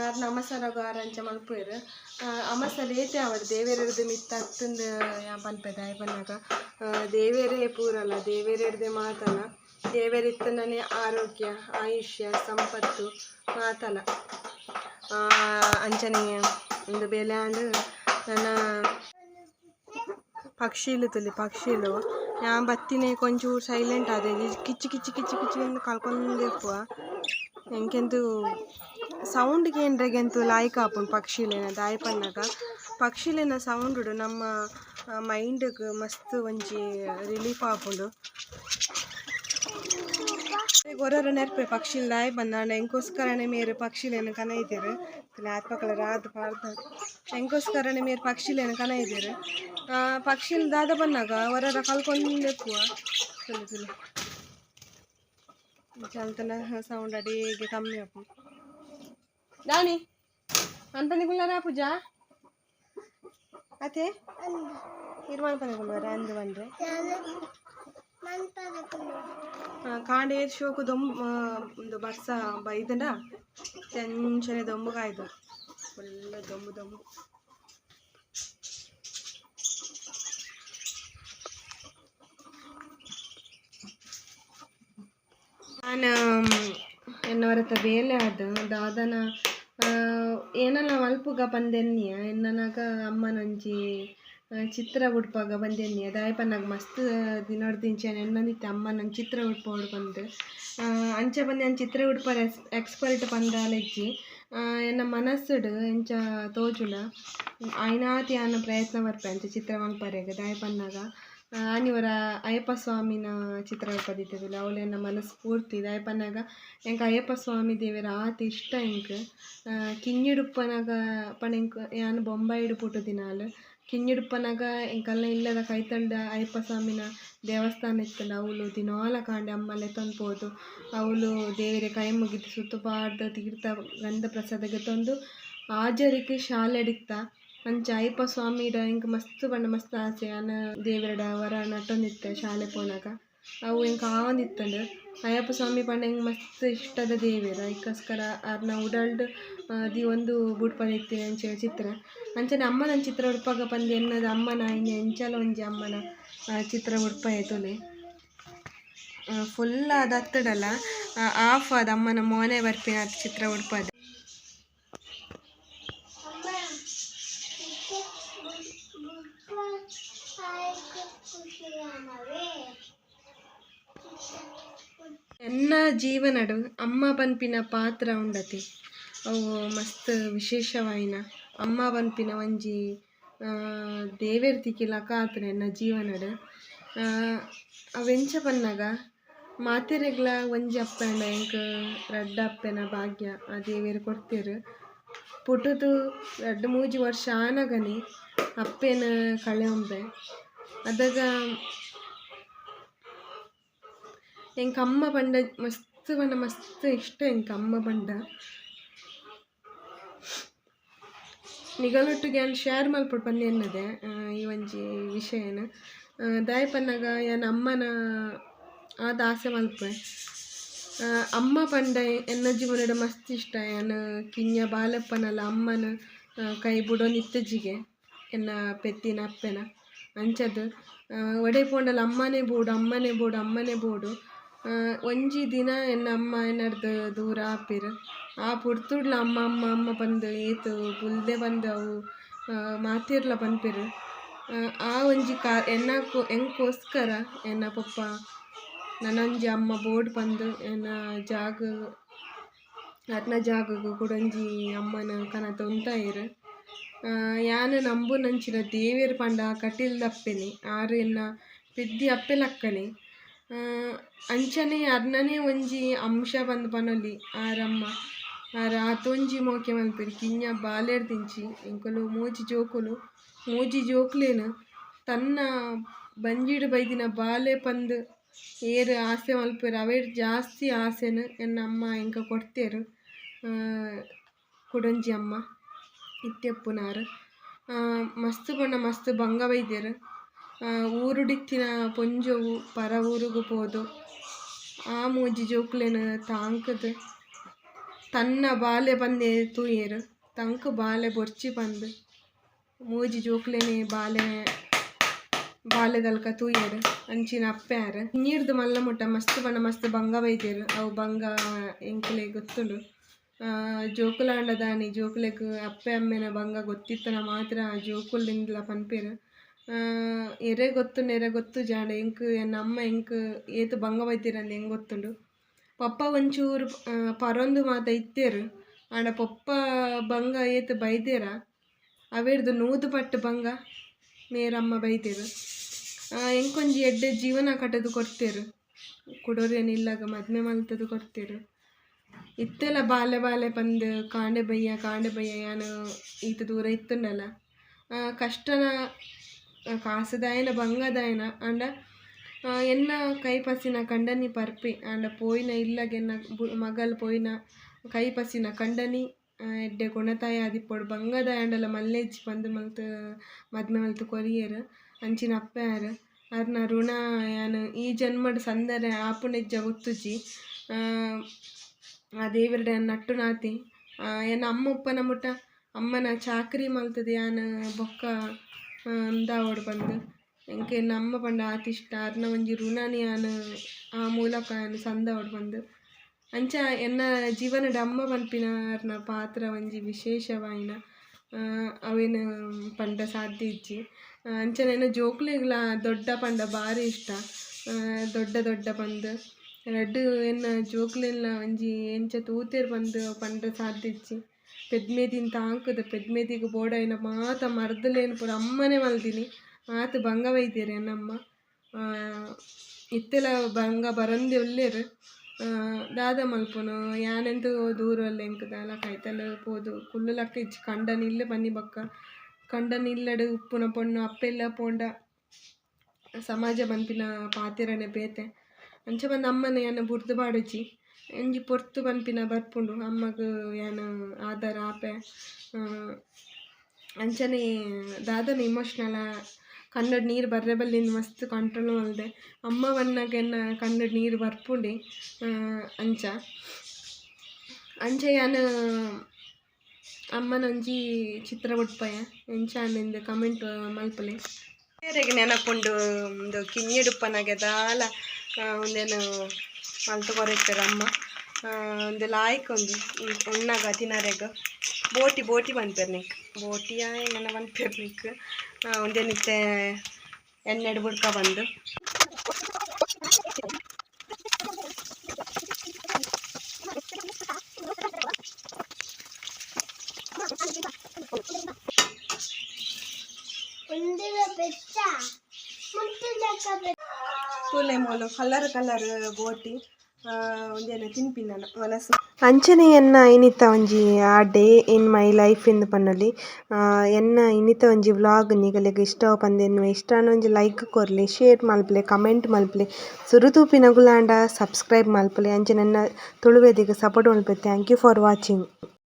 ಅದು ನಮಸರಾಗ ಆರು ಅಂಚ ಮಲ್ಪುವೆರು ಅಮಸ ಲೇತೆ ಅವರು ದೇವೇರದ್ದು ಮಿತ್ತ ಹತ್ತಂದು ಆಯ್ ಬನ್ನಾಗ ದೇವೇರೇ ಪೂರಲ್ಲ ದೇವೇರದೇ ಮಾತಲ್ಲ. ದೇವೇರಿತ್ತನೇ ಆರೋಗ್ಯ, ಆಯುಷ್ಯ, ಸಂಪತ್ತು ಮಾತಲ್ಲ. ಅಂಚನೆ ಒಂದು ಬೆಲೆ ಅಂಡ್ ನನ್ನ ಪಕ್ಷಿಲು ತುಲಿ ಪಕ್ಷಿಲು ನಾ ಬತ್ತಿನೇ ಕೊಂಚೂರು ಸೈಲೆಂಟ್ ಆದೆ. ಕಿಚ್ಚಿ ಕಿಚ್ಚಿ ಕಿಚ್ಚಿ, ಕಿಚ್ಚು ಎಂದು ಕಲ್ಕೊಂಡೆಪ್ಪುವ ಎಂಕೆಂದು ಸೌಂಡ್ಗೆ ಏನ್ರೆಗೆಂತು ಲಾಯ್ಕ್ ಆಪುಂಡು ಪಕ್ಷಿಲೇನ ದಾಯಿ ಪನ್ನಾಗ ಪಕ್ಷಿಲೇನ ಸೌಂಡ್ ನಮ್ಮ ಮೈಂಡ್ಗೆ ಮಸ್ತ್ ಒಂಜಿ ರಿಲೀಫ್ ಆಪುಂಡು ಗೊರರ ನೆರ್ಪೆ ಪಕ್ಷಿಲ್ ದಾಯಿ ಬಂದಾಂಡ ಎಂಕೋಸ್ಕರನೆ ಮೇರು ಪಕ್ಷಿಲೇನ ಕನ ಇದ್ದೀರು ಆತ್ಮಕಲ ರಾತ್ ಪಾಡ್ದ ಎಂಕೋಸ್ಕರನೆ ಮೇರು ಪಕ್ಷಿಲೇನ ಕನ ಇದ್ದೀರು ಪಕ್ಷಿಲ್ ದಾದ ಬಂದಾಗ ಹೊರರ ಕಲ್ಕೊಂಡೆಪ್ಪುವ ತುಲು ತುಲು ಚಲ್ತನ ಸೌಂಡ್ ಅಡಿಗೆ ಕಮ್ಮಿ ಅಪ್ಪ ದಾನಿ ಅಂತ ನಿಗುಲ್ಲಾರ ಪೂಜಾ ಅತೆ ನಿರ್ಮಾಣ ಪದಗುಲ್ವಾರ ಅಂದು ಬಂದ್ರೆ ಕಾಂಡೆ ಶೋಕು ದೊಂಬು ಒಂದು ಬರ್ಸ ಬೈದನ ಟೆನ್ಷನ್ ದೊಂಬು ಕಾಯ್ದು ಫುಲ್ ದೊಂಬು ದೊಂಬು ನಾನು ಎನ್ನವರತ ಬೇಲೆ ಅದು ದಾದನ ಏನಲ್ಲ, ಮಲ್ಪುಗ ಬಂದೆನ್ನಿಯ ಎನ್ನನಾಗ ಅಮ್ಮನಂಜಿ ಚಿತ್ರ ಉಡ್ಪಾಗ ದಾಯೆ ಪನ್ನಗ ಮಸ್ತ್ ದಿನಡ್ದಿಂಚೆ ಎನ್ನಂದಿತ್ತೆ ಅಮ್ಮ ನನ್ನ ಚಿತ್ರ ಉಡ್ಪೋಡು ಬಂದು. ಅಂಚೆ ಬಂದು ಚಿತ್ರ ಉಡ್ಪಾರ ಎಕ್ಸ್ಪರ್ಟ್ ಬಂದಾಲೆಜ್ಜಿ ಎನ್ನ ಮನಸ್ಸುಡು, ಎಂಚ ತೋಜುಲ ಐನಾತಿ ಅನ್ನ ಪ್ರಯತ್ನ ಬರ್ಪೆ ಅಂಚೆ ಚಿತ್ರ ಮಲ್ಪರೆಗ ದಾಯಪನ್ನಾಗ ಆನಿವರ ಅಯ್ಯಪ್ಪ ಸ್ವಾಮಿನ ಚಿತ್ರ ಪದಿದ್ದೆವಿಲ್ಲ ಅವಳು ನನ್ನ ಮನಸ್ಸು ಪೂರ್ತಿ ದಾಯಪನ್ನಾಗ ಎಂಕ ಅಯ್ಯಪ್ಪ ಸ್ವಾಮಿ ದೇವರ ಆತ ಇಷ್ಟ ಎಂಕ್ ಕಿಂಗಿಡುಪ್ಪನಾಗ ಪಣ ಎಂಕ್ ಯಾನ್ ಬೊಂಬಾಯಿಡು ಪುಟ್ಟು ದಿನಾಲು ಕಿಂಗಿಡುಪ್ಪನಾಗ ಎಂಕಲ್ನ ಇಲ್ಲದ ಕೈತಂಡ ಅಯ್ಯಪ್ಪ ಸ್ವಾಮಿನ ದೇವಸ್ಥಾನ ಇತ್ತಲ್ಲ, ಅವಳು ದಿನಾಲ ಕಾಂಡೆ ಅಮ್ಮಲೆ ತಂದ್ಬೋದು. ಅವಳು ದೇವರ ಕೈ ಮುಗಿದು ಸುತ್ತುಪಾಡ್ದ ತೀರ್ಥ ಗಂಧ ಪ್ರಸಾದಗೆ ತಂದು ಆಜರಿಕೆ ಶಾಲೆ ಅಡಿಕ್ತ ಅಂಚ ಅಯ್ಯಪ್ಪ ಸ್ವಾಮಿಡ ಇಂಕ ಮಸ್ತ್ ಬಣ್ಣ ಮಸ್ತ್ ಆಸೆ. ಅನ್ನ ದೇವರಡ ವರ ನಟೊಂದಿತ್ತೆ ಶಾಲೆ ಪೋನಾಗ. ಅವು ಹಿಂಗೆ ಕಾಂದಿತ್ತಂದ್ರೆ ಅಯ್ಯಪ್ಪ ಸ್ವಾಮಿ ಪಂಡ ಹಿಂಗೆ ಮಸ್ತ್ ಇಷ್ಟದ ದೇವೇರ ಇಕ್ಕೋಸ್ಕರ ಅರ್ನ ಉಡಲ್ಡ್ ದಿ ಒಂದು ಬುಡ್ ಪಂದಿತ್ತೀನಿ ಅಂಚೆ ಚಿತ್ರ. ಅಂಚನೆ ಅಮ್ಮನ ಚಿತ್ರ ಉಡ್ಪಾಗ ಬಂದು ಎನ್ನದು ಅಮ್ಮನ ಇನ್ನು ಎಂಚಲ ಒಂಜಿ ಅಮ್ಮನ ಚಿತ್ರ ಉಡ್ಪ ಆಯ್ತುಲೆ ಫುಲ್ ಅದು ಹತ್ತಡಲ್ಲ ಆಫ್ ಅದು ಅಮ್ಮನ ಮೋನೆ ಬರ್ಪಿನ ಅದು ಚಿತ್ರ ಉಡ್ಪದ. ಎನ್ನ ಜೀವನಡು ಅಮ್ಮ ಪನ್ಪಿನ ಪಾತ್ರ ಉಂಡತಿ. ಅವು ಮಸ್ತ್ ವಿಶೇಷವಾಯಿನ. ಅಮ್ಮ ಪನ್ಪಿನ ಒಂಜಿ ದೇವೇರ್ತಿಕಿಲ ಕಾತ್ರ ಎನ್ನ ಜೀವನಡು. ಅವೆಂಚ ಪನ್ನಗ ಮಾತೆರೆಗ್ಲ ಒಂಜಿ ಅಪ್ಪನ ಎಂಕ್ ರಡ್ಡ ಅಪ್ಪನ ಭಾಗ್ಯ ಆ ದೇವೇರು ಕೊಡ್ತೇರು. ಪುಟ್ಟದು ಎರಡು ಮೂಜಿ ವರ್ಷ ಆನಗನಿ ಅಪ್ಪೇನ ಕಳೆಯೊಂಬೆ ಅದಾಗ ಎಂಕ ಅಮ್ಮ ಬಂಡ ಮಸ್ತ್ ಬಂಡ ಮಸ್ತ್ ಇಷ್ಟ ಎಂಕ ಅಮ್ಮ ಬಂಡ ನಿಗಳೊಟ್ಟಿಗೆ ಗ್ಯಾನ್ ಶೇರ್ ಮಲ್ಪಟ್ಟು ಬಂದು ಎನ್ನದೆ ಈ ಒಂಜಿ ವಿಷಯ ಏನು ದಾಯ್ ಪನ್ನಗ ಯಾನ್ ಅಮ್ಮನ ಆದ ಆಸೆ ಮಲ್ಪೆ ಅಮ್ಮ ಪಂಡ ಎನ್ನ ಜೀವನದ ಮಸ್ತ್ ಇಷ್ಟ ಯಾನ್ ಕಿಂಜ ಬಾಲಪ್ಪನಲ್ಲ ಅಮ್ಮನ ಕೈ ಬುಡೋ ನಿತ್ತಜಿಗೆ ಎನ್ನ ಪೆತ್ತಿನ ಅಪ್ಪೆನ ಅಂಚದು. ಒಡೆ ಪೋಂಡಲ ಅಮ್ಮನೇ ಬೋಡು ಅಮ್ಮನೇ ಬೋಡು ಅಮ್ಮನೇ ಬೋಡು. ಒಂಜಿ ದಿನ ಎನ್ನ ಅಮ್ಮ ಎನ್ನಡ್ದು ದೂರ ಆಪಿರು. ಆ ಪುಡ್ತುಡ್ಲ ಅಮ್ಮ ಅಮ್ಮ ಅಮ್ಮ ಪಂದ್ ಏತ್ ಬುಲ್ದೆ ಬಂದು ಅವು ಮಾತಿರ್ಲ ಪನ್ಪೆರು ಆ, ಒಂಜಿ ಕಾ ಎನ್ನಕೋ ಎಂಕೋಸ್ಕರ ಎನ್ನ ಪಪ್ಪ ನನೊಂಜಿ ಅಮ್ಮ ಬೋರ್ಡ್ ಪಂದ್ ಎನ್ನ ಜಾಗ ಅರ್ನ ಜಾಗಗು ಕೊಡೊಂಜಿ ಅಮ್ಮನ ಕನ ಉಂತಾಯಿರು ಆ, ಯಾನ್ ನಂಬು ನಂಚಿನ ದೇವೇರು ಪಂಡ ಕಟೀಲ್ದಪ್ಪೆನಿ ಆರ್ ಎನ್ನ ಬಿದ್ದಿ ಅಪ್ಪೆಲಕ್ಕನೆ ಆ, ಅಂಚನೆ ಅರ್ನನೆ ಒಂಜಿ ಅಂಶ ಬಂದು ಪನೊಲಿ ಆರಮ್ಮ, ಆರ ಆತೊಂಜಿ ಮೋಕೆ ಮಲ್ಪೆರ್. ಕಿಂಜ ಬಾಲೆರ್ ದಿಂಚಿ ಎಂಕುಲು ಮೂಜಿ ಜೋಕುಲು. ಮೂಜಿ ಜೋಕ್ಲೇನು ತನ್ನ ಬಂಜಿಡು ಬೈದಿನ ಬಾಲೆ ಪಂದ್ ಏರ್ ಆಸೆ ಮಲ್ಪೆರ್. ಅವೇರ್ ಜಾಸ್ತಿ ಆಸೆನು ಎನ್ನ ಅಮ್ಮ ಎಂಕ ಕೊಡ್ತೇರು. ಕುಡಂಜಿ ಅಮ್ಮ, ಇತ್ತೆಪ್ಪುನಾರು. ಮಸ್ತ್ ಬಣ್ಣ ಮಸ್ತ್ ಬಂಗ ಬೈದೆರ್. ಊರುಡಿತ್ತಿನ ಪೊಂಜೊವು ಪರ ಊರುಗು ಪೋದು ಆ ಮೂಜಿ ಜೋಕ್ಲೆನ ತಾಂಕದ ತನ್ನ ಬಾಲೆ ಬಂದೆ ತೂಯೆರ್ ತಂಕ್ ಬಾಲೆ ಬೊರ್ಚಿ ಬಂದು ಮೂಜಿ ಜೋಕ್ಲೆನೆ ಬಾಲೆ ಬಾಲೆದಲ್ಕ ತೂಯೆರ್ ಅಂಚಿನ ಅಪ್ಪ್ಯಾರ್. ನೀರ್ದು ಮಲ್ಲ ಮುಟ್ಟ ಮಸ್ತ್ ಬಣ್ಣ ಮಸ್ತ್ ಬಂಗ ಬೈದೆರ್. ಅವು ಬಂಗ ಎಂಕ್ಲೆ ಗೊತ್ತುಂಡು ಆ, ಜೋಕುಲಾಂಡ ದಾನಿ ಜೋಕುಲೆಗ್ ಅಪ್ಪೆ ಅಮ್ಮೆನ ಬಂಗ ಗೊತ್ತಿತ್ತನ ಮಾತ್ರ ಪನ್ಪೆರ್ ಆ, ಜೋಕುಲಿಂದ ಗೊತ್ತು ನೆರೆ ಗೊತ್ತು ಜಾಣ ಎಂಕ್ ನಮ್ಮ ಅಮ್ಮ ಎಂಕ್ ಏತು ಬಂಗ బంగమైతీరంది ಹೆಂಗೆ ಗೊತ್ತುಂಡು? ಪಪ್ಪ ಒಂಚೂರು ಪರೊಂದು ಮಾತ ಇತ್ತೇರು. ಆಂಡ ಪಪ್ಪ ಬಂಗ ಏತು ಬೈದೇರ ಅವೇರ್ದು ನೂದು ಪಟ್ಟು ಬಂಗ ಮೇರಮ್ಮ ಬೈತೇರು. ಎಂಕೊಂಜಿ ಎಡ್ಡೆ ಜೀವನ ಕಟ್ಟದು ಕೊಡ್ತೇರು. ಕುಡೋರೇನಿಲ್ಲಾಗ ಮದ್ಮೆ ಮಲ್ತದು ಕೊಡ್ತೇರು. ಇತ್ತೆಲ್ಲ ಬಾಲೆ ಬಾಲೆ ಬಂದು ಕಾಂಡೆ ಬಯ್ಯ ಕಾಂಡೆ ಬಯ್ಯ ಯಾನು ಈತ ದೂರ ಇತ್ತುಂಡಲ್ಲ. ಕಷ್ಟನ ಕೈ ಪಸಿನ ಕಂಡನಿ ಪರ್ಪಿ ಅಂಡ ಪೋಯಿನ ಇಲ್ಲಗೆನ್ನ ಬು ಮಗಲ್ ಪೋಯಿನ ಕೈ ಪಸಿನ ಕಂಡನಿ ಆ, ಎಡ್ಡೆ ಗುಣತಾಯಿ ಆದಿಪ್ಪೊಡು ಬಂಗದ ಆಂಡಲ ಮಲ್ಲೆಜ್ಜಿ ಪಂದ್ ಮಲ್ತ್ ಮದ್ಮೆ ಮಲ್ತ್ ಕೊರಿಯರ್ ಅಂಚಿನ ಅಪ್ಪೆಯಾರ್ ಅರ್ನ ಋಣ ಯಾನ್ ಈ ಜನ್ಮಡ್ ಸಂದರೆ ಆಪುನೆಜ್ಜ ಗೊತ್ತುಜಿ ಆ, ದೇವೆರ್ಡ ನಟ್ಟು ನಾತಿ ಎನ್ನ ಅಮ್ಮ ಉಪ್ಪನ ಮುಟ್ಟ ಅಮ್ಮನ ಚಾಕ್ರಿ ಮಲ್ತದ ಯಾನ್ ಬೊಕ್ಕ ಬಂದು ಅಮ್ಮ ಪಂಡ ಆತಿಷ್ಟ ಅರ್ನ ಒಂಜಿ ಋಣನಿ ಯಾನ್ ಆ ಮೂಲಕ ಯಾನ್ ಸಂದಾವಡ್ ಬಂದು ಅಂಚ ಎನ್ನ ಜೀವನಡ್ ಅಮ್ಮ ಪನ್ಪಿನ ಅರ್ನ ಪಾತ್ರ ಒಂಜಿ ವಿಶೇಷವಾಯಿನ ಆ, ಅವೇನು ಪಂಡ ಸಾಧ್ಯ ಇಜ್ಜಿ ಆ, ಅಂಚನೆ ಎನ್ನ ಜೋಕ್ಲೆಗ್ಲ ದೊಡ್ಡ ಪಂಡ ಬಾರಿ ಇಷ್ಟ ದೊಡ್ಡ ದೊಡ್ಡ ಪಂದ್ ರಡ್ಡ್ ಎನ್ನ ಜೋಕ್ಲೆನ್ಲ ಒಂಜಿ ಎಂಚ ತೂತೆರ್ ಪಂದ್ ಪಂಡ ಸಾಧ್ಯ ಇಜ್ಜಿ ಪೆದ್ಮೆದಿನ್ ತಾಂಕುದ ಪೆದ್ಮೆದಿಗ್ ಬೋಡಾಯಿನ ಮಾತ ಮರ್ದಲೇನು ಪೂರ ಅಮ್ಮನೆ ಮಲ್ದಿನಿ. ಮಾತು ಬಂಗ ಬೈದೆರ್ ಎನ್ನಮ್ಮ ಆ, ಇತ್ತೆಲ ಬಂಗ ಉಲ್ಲೆರ್ ಆ, ದಾದ ಮಲ್ಪುನು ಯಾನೆಂತು ದೂರ ಎಂಕ್ ದಾಲ ಕೈತಲ್ ಪೋದು ಕುಲ್ಲು ಲಕ್ಕ ಇಜ್ಜಿ ಕಂಡನ ನಿಲ್ಲ್ ಬನ್ನಿ ಬಕ್ಕ. ಕಂಡನ ನಿಲ್ಲಡ್ ಉಪ್ಪುನ ಪೊಣ್ಣು ಅಪ್ಪೆಲ್ಲ ಪೋಂಡ. ಸಮಾಜ ಮನ್ಪಿನ ಪಾತೆರನೆ ಬೇತೆ. ಅಂಚ ಬಂದ ಅಮ್ಮನ ಯಾನ ಬುರ್ದು ಬಾಡುಜಿ ಒಂಜಿ ಪೊರ್ತು ಮನ್ಪಿನ ಬರ್ಪುಂಡು, ಅಮ್ಮಗ್ ಯಾನ ಆಧಾರ ಆಪೆ ಅಂಚನೆ ದಾದನ ಇಮೋಷ್ನಲ ಕನ್ನಡ ನೀರು ಬರ್ರೆ ಬಲ್ಲಿಂದ ಮಸ್ತ್ ಕಂಟ್ರೋಲ್ ಅಲ್ಲದೆ ಅಮ್ಮ ಕನ್ನಡ ನೀರು ಬರ್ಪುಂಡಿ ಅಂಚ. ಅಂಚೆ ಯಾನ ಅಮ್ಮನ ಒಂಜಿ ಚಿತ್ರ ಬುಡ್ಪಯ ಎಂಚ ಅಂದ್ ಕಮೆಂಟ್ ಮಲ್ಪಲೆ. ಬೇರೆಗೆ ನೆನಪುಂಡು ಒಂದು ಕಿಂಜಡುಪ್ಪನಗೆ ದಾಲ ಒಂದೇನು ಮಲ್ತು ಬರುತ್ತಾರೆ ಅಮ್ಮ. ಒಂದು ಲಾಯ್ಕ್ ಒಂದು ಉಣ್ಣಾಗ ತಿನ್ನರೆಗ ಬೋಟಿ ಬೋಟಿ ಬಂದ್ಪೆರ್ನಿಕ್ ಬೋಟಿಯ ಏನ ಬಂದ್ಪೆರ್ನಿಕ್ ಒಂದೇನಿತ್ತೆ, ಎಣ್ಣೆ ಬುಡ್ಕ ಬಂದು. ಮೂಲು ಕಲರ್ ಕಲರ್ ಬೋಟಿ ಒಂದೇನು ತಿನ್ಪಿನ ಮನಸ್ಸು. ಅಂಚನೆ ಎನ್ನ ಇನಿತ ಒಂಜಿ ಆ ಡೇ ಇನ್ ಮೈ ಲೈಫ್ ಇಂದು ಪನ್ನೊಲಿ. ಎನ್ನ ಇನಿತ ಒಂಜಿ ವ್ಲಾಗ್ ನಿಗಲೆಗ್ ಇಷ್ಟ ಪಂದೆನು ಇಷ್ಟ ಒಂಜಿ ಲೈಕ್ ಕೊರ್ಲಿ, ಶೇರ್ ಮಲ್ಪಲೆ, ಕಮೆಂಟ್ ಮಲ್ಪಲೆ. ಸುರುತೂಪಿನಗುಲಾಂಡ ಸಬ್ಸ್ಕ್ರೈಬ್ ಮಲ್ಪಲೆ. ಅಂಚನೆ ಎನ್ನ ತುಳುವೆದಿಗೆ ಸಪೋರ್ಟ್ ಮಲ್ಪೆ ಥ್ಯಾಂಕ್ ಯು ಫಾರ್ ವಾಚಿಂಗ್.